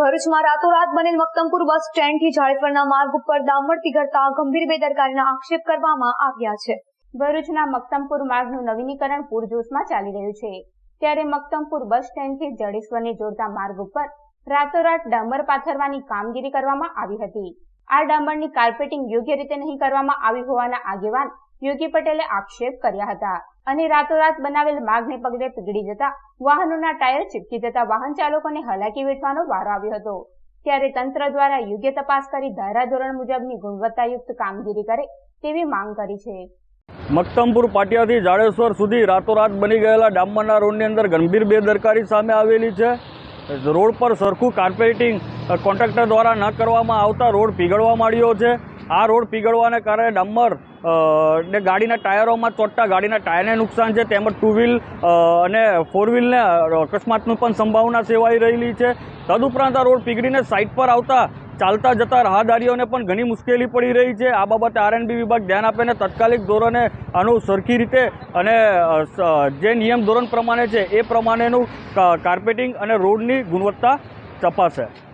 ભરૂચમાં રાતોરાત બનેલ મક્તમપુર બસ સ્ટેન્ડથી જાળેશ્વરના માર્ગ ઉપર દામડતી પીગળતા ગંભીર બેદરકારીના આક્ષેપ કરવામાં આવ્યા છે. ભરૂચના મક્તમપુર માર્ગનું નવીનીકરણ પૂરજોશમાં ચાલી રહ્યું છે. ત્યારે મક્તમપુર બસ સ્ટેન્ડથી જડેશ્વરને જોડતા માર્ગ ઉપર રાતોરાત ડામર પાથરવાની કામગીરી કરવામાં આવી હતી. આ ડામરની કાર્પેટિંગ યોગ્ય રીતે નહીં કરવામાં આવી હોવાના આગેવાન યોગી પટેલે આક્ષેપ કર્યા હતા અને રાતોરાત બનાવેલ માર્ગને પગલે પીગળી જતા વાહનોના ટાયર ચીપકી જતા વાહન ચાલકોને હલાકી વેઠવાનો વારો આવ્યો હતો. ત્યારે તંત્ર દ્વારા યોગ્ય તપાસ કરી ધારાધોરણ મુજબની ગુણવત્તાયુક્ત કામગીરી કરે તેવી માંગ કરી છે. મક્તમપુર પાટિયાથી જાડેશ્વર સુધી રાતોરાત બની ગયેલા ડામરના રોડની અંદર ગંભીર બેદરકારી સામે આવેલી છે. રોડ પર સરખું કાર્પેટિંગ કોન્ટ્રાક્ટર દ્વારા ન કરવામાં આવતા રોડ પીગળવા માંડ્યો છે. આ રોડ પીગળવાને કારણે ડમ્બર ને ગાડીના ટાયરોમાં ચોટતા ગાડીના ટાયરને નુકસાન છે. તેમજ ટુ વ્હીલ અને ફોર વ્હીલને અકસ્માતનું પણ સંભાવના સેવાઈ રહેલી છે. તદુપરાંત આ રોડ પીગળીને સાઈડ પર આવતા, ચાલતા જતા રાહદારીઓને પણ ઘણી મુશ્કેલી પડી રહી છે. આ બાબતે આરએનબી વિભાગ ધ્યાન આપે અને તાત્કાલિક ધોરણે આનું સરખી રીતે અને જે નિયમ ધોરણ પ્રમાણે છે, એ પ્રમાણેનું કાર્પેટિંગ અને રોડની ગુણવત્તા તપાસે.